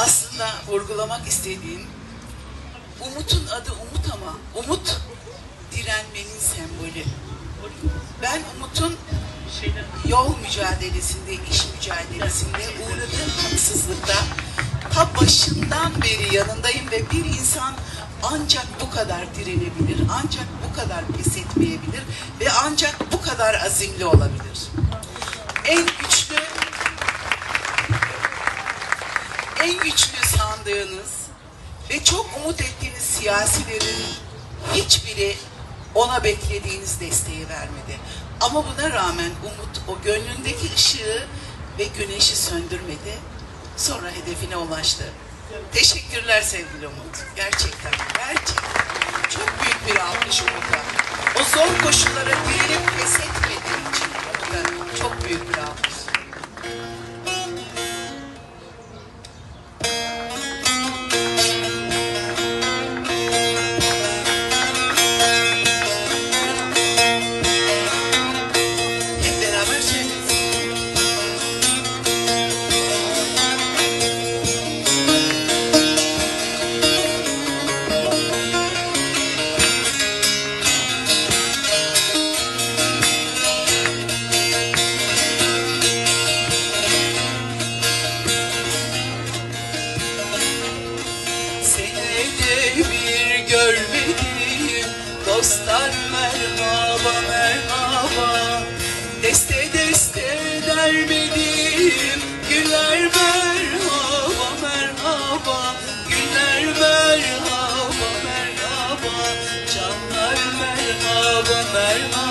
aslında vurgulamak istediğim Umut'un adı Umut ama Umut direnmenin sembolü. Ben Umut'un yol mücadelesinde, iş mücadelesinde uğradığı haksızlıkta ta başından beri yanındayım ve bir insan ancak bu kadar direnebilir, ancak bu kadar pes etmeyebilir ve ancak bu kadar azimli olabilir. En güçlü en güçlü sandığınız ve çok umut ettiğiniz siyasilerin hiçbiri ona beklediğiniz desteği vermedi. Ama buna rağmen Umut o gönlündeki ışığı ve güneşi söndürmedi. Sonra hedefine ulaştı. Teşekkürler sevgili Umut. Gerçekten, gerçekten. Çok büyük bir alkış Umut'a. O zor koşullara direnip pes etmediği için Umut'a çok büyük bir alkış. Güler merhaba merhaba. Güler merhaba merhaba. Canlar merhaba merhaba.